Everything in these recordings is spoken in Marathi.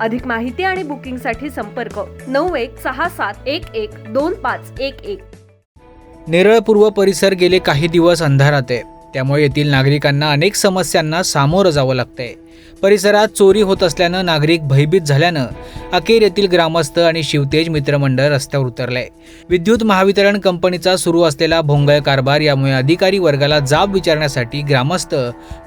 अधिक माहिती आणि बुकिंगसाठी संपर्क नऊ एक सहा सात एक एक दोन पाच एक एक. नेरळ पूर्व परिसर गेले काही दिवस अंधारात आहे. त्यामुळे येथील नागरिकांना अनेक समस्यांना सामोरं जावं लागतंय. परिसरात चोरी होत असल्यानं नागरिक भयभीत झाल्यानं अखेर येथील ग्रामस्थ आणि शिवतेज मित्रमंडळ रस्त्यावर उतरलंय. विद्युत महावितरण कंपनीचा सुरू असलेला भोंगळ कारभार यामुळे अधिकारी वर्गाला जाब विचारण्यासाठी ग्रामस्थ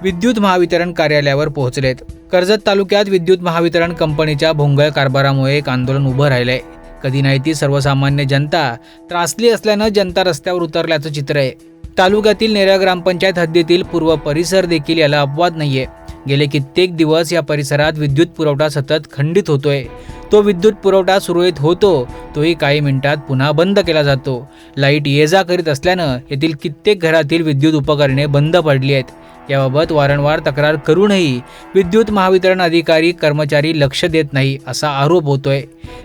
विद्युत महावितरण कार्यालयावर पोहोचलेत. कर्जत तालुक्यात विद्युत महावितरण कंपनीच्या भोंगळ कारभारामुळे एक आंदोलन उभं राहिलंय. कधी नाही ती सर्वसामान्य जनता त्रासली असल्यानं जनता रस्त्यावर उतरल्याचं चित्र आहे. तालुक्यातील नेरा ग्रामपंचायत हद्दीतील पूर्व परिसर देखील याला अपवाद नाहीये. गेले कित्येक दिवस या परिसरात विद्युत पुरवठा सतत खंडित होतोय. तो विद्युत पुरवठा सुरळीत होतो तोही काही मिनिटात पुन्हा बंद केला जातो. लाइट ये जा करीत असल्यानं येथील कित्येक घरातील विद्युत उपकरणे बंद पडली आहेत. याबाबत वारंवार तक्रार करूनही विद्युत महावितरण अधिकारी कर्मचारी लक्ष देत नाही असा आरोप होतोय.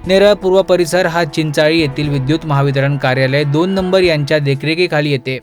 नेरळ पूर्व परिसर हा चिंचाळी येथील विद्युत महावितरण कार्यालय दोन नंबर यांच्या देखरेखीखाली येते.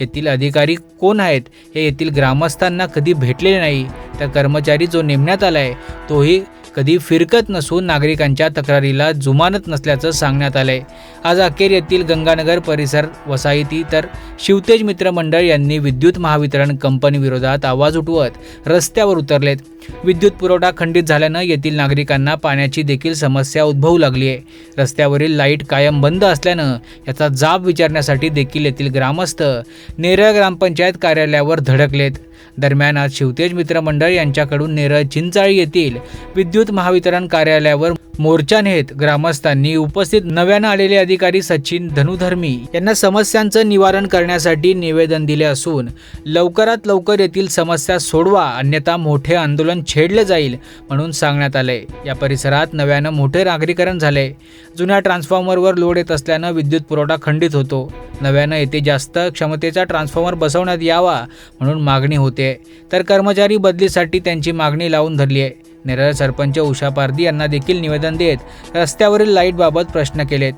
येथील अधिकारी कोण आहेत हे येथील ग्रामस्थांना कधी भेटलेले नाही. तर कर्मचारी जो नेमण्यात आलाय तोही कधी फिरकत नसून नागरिकांच्या तक्रारीला जुमानत नसल्याचं सांगण्यात आलंय. आज अखेर येथील गंगानगर परिसर वसाहती तर शिवतेज मित्र मंडळ यांनी विद्युत महावितरण कंपनीविरोधात आवाज उठवत रस्त्यावर उतरलेत. विद्युत पुरवठा खंडित झाल्यानं येथील नागरिकांना पाण्याची देखील समस्या उद्भवू लागली आहे. रस्त्यावरील लाइट कायम बंद असल्यानं याचा जाब विचारण्यासाठी देखील येथील ग्रामस्थ नेरळ ग्रामपंचायत कार्यालयावर धडकलेत. दरम्यान आज शिवतेज मित्रमंडळ यांच्याकडून नेरळ चिंचाळी येथील विद्युत महावितरण कार्यालयावर मोर्चा नेत ग्रामस्थांनी उपस्थित नव्यानं आलेले अधिकारी सचिन धनुधर्मी यांना समस्यांचं निवारण करण्यासाठी निवेदन दिले असून लवकरात लवकर येथील समस्या सोडवा अन्यथा मोठे आंदोलन छेडले जाईल म्हणून सांगण्यात आलंय. या परिसरात नव्यानं मोठे नागरीकरण झाले जुन्या ट्रान्सफॉर्मरवर लोड येत असल्यानं विद्युत पुरवठा खंडित होतो. नव्यानं येथे जास्त क्षमतेचा ट्रान्सफॉर्मर बसवण्यात यावा म्हणून मागणी होते. तर कर्मचारी बदलीसाठी त्यांची मागणी लावून धरली आहे नेरळ सरपंच उषा पारदी यांना देखील निवेदन देत रस्त्यावरील लाईटबाबत प्रश्न केलेत.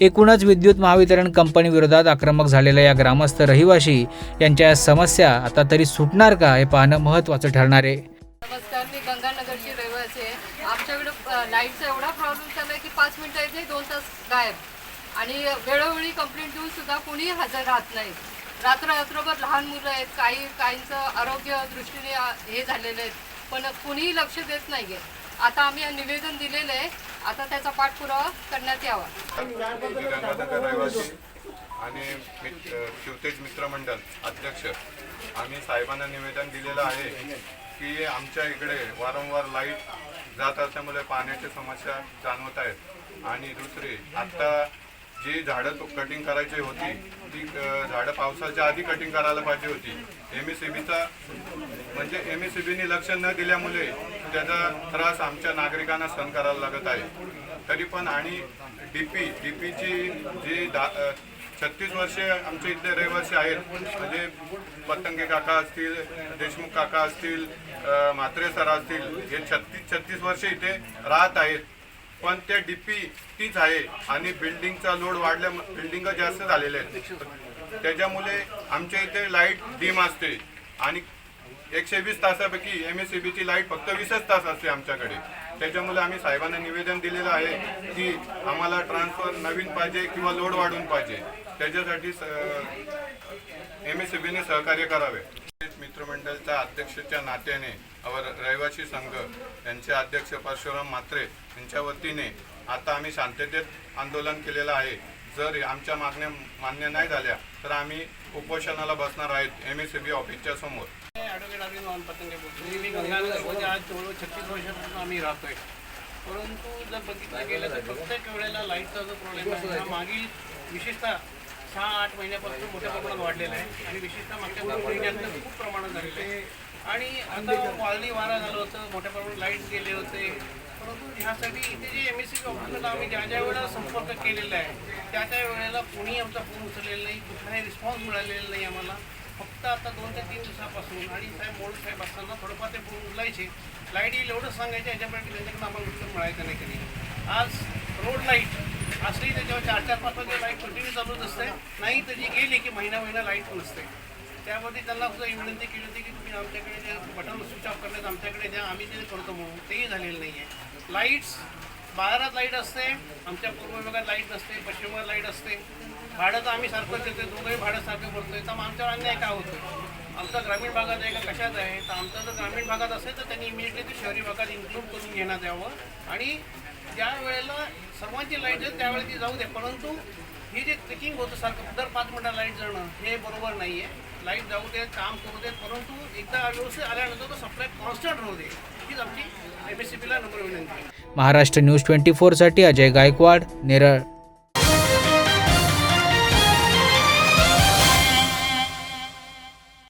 एकूणच विद्युत महावितरण कंपनीविरोधात आक्रमक झालेल्या या ग्रामस्थ रहिवाशी यांच्या या समस्या आता तरी सुटणार का हे पाहणं महत्त्वाचं ठरणार आहे. नमस्कार मी गंगानगरची रहिवासी आहे. आमच्याकडे लाईटचा एवढा प्रॉब्लेम चालला आहे की पाच मिनटं येते दोन तास गायब. आणि वेळोवेळी कंप्लेंट देऊन सुद्धा कोणी हजर राहत नाही. रात्र रात्रभर लहान मुलं आहेत काही काहींचं आरोग्य दृष्टीने हे झालेलं आहे. पण कुणीही लक्ष देत नाही आहे आता आम्ही हे निवेदन दिलेलं आहे. आता त्याचा पाठपुरावा करण्यात यावा. आणि शिवतेज मित्र मंडळ अध्यक्ष आम्ही साहेबांना निवेदन दिलेलं आहे की आमच्या इकडे वारंवार लाइट जात असल्यामुळे पाण्याची समस्या जाणवत आहेत आणि दुसरी आत्ता जी झाडं तो कटिंग करायची होती ती झाडं पावसाच्या आधी कटिंग करायला पाहिजे होती. एम एस सी बीचा म्हणजे एम एस सी बीने लक्ष न दिल्यामुळे त्याचा त्रास आमच्या नागरिकांना सहन करायला लागत आहे. तरी पण आणि डी पी डी पीची जी दा छत्तीस वर्षे आमच्या इथले रहिवासी आहेत म्हणजे पतंगे काका असतील देशमुख काका असतील म्हात्रे सर असतील हे छत्तीस छत्तीस वर्षे इथे राहत आहेत. पण ते डीपी तीच आहे आणि बिल्डिंगचा लोड वाढल्या बिल्डिंग जास्त झालेले आहेत. त्याच्यामुळे आमच्या इथे लाइट डीम असते आणि एकशे वीस तासापैकी एम एस सी बीची लाइट फक्त वीसच तास असते आमच्याकडे. त्याच्यामुळे आम्ही साहेबांना निवेदन दिलेलं आहे की आम्हाला ट्रान्सफर नवीन पाहिजे किंवा लोड वाढून पाहिजे. त्याच्यासाठी एम एस सी बीने सहकार्य करावे. मित्रमंडळच्या अध्यक्षच्या नात्याने अवर रहिवासी संघ यांचे अध्यक्ष परशुराम म्हात्रे यांच्या वतीने आता आम्ही शांततेत आंदोलन केलेलं आहे. जर आमच्या मागण्या मान्य नाही झाल्या तर आम्ही उपोषणाला बसणार आहेत एम एस सी बी ऑफिसच्या समोर. ॲडव्होकेट अरविंद मोहन पतंगे बोलतो मी गंगानगरमध्ये आज जवळ छत्तीस वर्षापासून आम्ही राहतोय परंतु जर बघितलं गेलं तर प्रत्येक वेळेला लाईटचा जो प्रॉब्लेम आहे मागील विशेषतः सहा आठ महिन्यापासून मोठ्या प्रमाणात वाढलेलं आहे. आणि विशेषतः मागच्या दोन महिन्यानंतर खूप प्रमाणात झालेलं आहे. आणि आता वादळी वारा झालं होतं मोठ्या प्रमाणात लाइट गेले होते. परंतु ह्यासाठी इथे जे एम एस सी ऑफिसला आम्ही ज्या ज्या वेळेला संपर्क केलेला आहे त्या त्या वेळेला कोणीही आमचा फोन उचललेला नाही कुठलाही रिस्पॉन्स मिळालेला नाही आम्हाला. फक्त आता दोन ते तीन दिवसापासून आणि साहेब मोड साहेब असताना थोडंफार ते फोन उचलायचे. लाइट येईल एवढंच सांगायचे याच्यापर्यंत त्यांच्याकडून आम्हाला उत्तर मिळायचं नाही कधी. आज रोड लाइट असली त्याच्यावर चार चार पाच पाच लाइट कंटिन्यू चालूच असते नाही त्याची गेली की महिना महिना लाइट नसते. त्यामध्ये त्यांना सुद्धा ही विनंती केली होती की तुम्ही आमच्याकडे जे बटन स्विच ऑफ करण्यात आमच्याकडे द्या आम्ही ते करतो म्हणून. तेही झालेलं नाही आहे लाईट्स बाजारात लाइट असते आमच्या पूर्व विभागात लाइट नसते पश्चिम भागात लाइट असते. भाडं तर आम्ही सारखंच देतो दोघंही भाडं सारखं भरतोय. तर मग आमच्यावर अन्याय काय होतो आमचा ग्रामीण भागात आहे का? कशात आहे? तर आमचा जर ग्रामीण भागात असेल तर त्यांनी इमिजिएटली ते शहरी भागात इन्क्लूड करून घेण्यात यावं. आणि ज्या वेळेला सर्वांची लाइट जाईल त्यावेळी ती जाऊ दे परंतु ही जे ट्रेकिंग होतं सारखं दर पाच मिनटं लाइट जाणं हे बरोबर नाही आहे लाइट जाऊ देत काम करू देत परंतु एकदा व्यवस्थित आल्यानंतर तो सप्लाय कॉन्स्टंट राहू दे. हीच आमची एम एस सी पीला नंबर विनंती महाराष्ट्र न्यूज ट्वेंटी फोरसाठी अजय गायकवाड नेरळ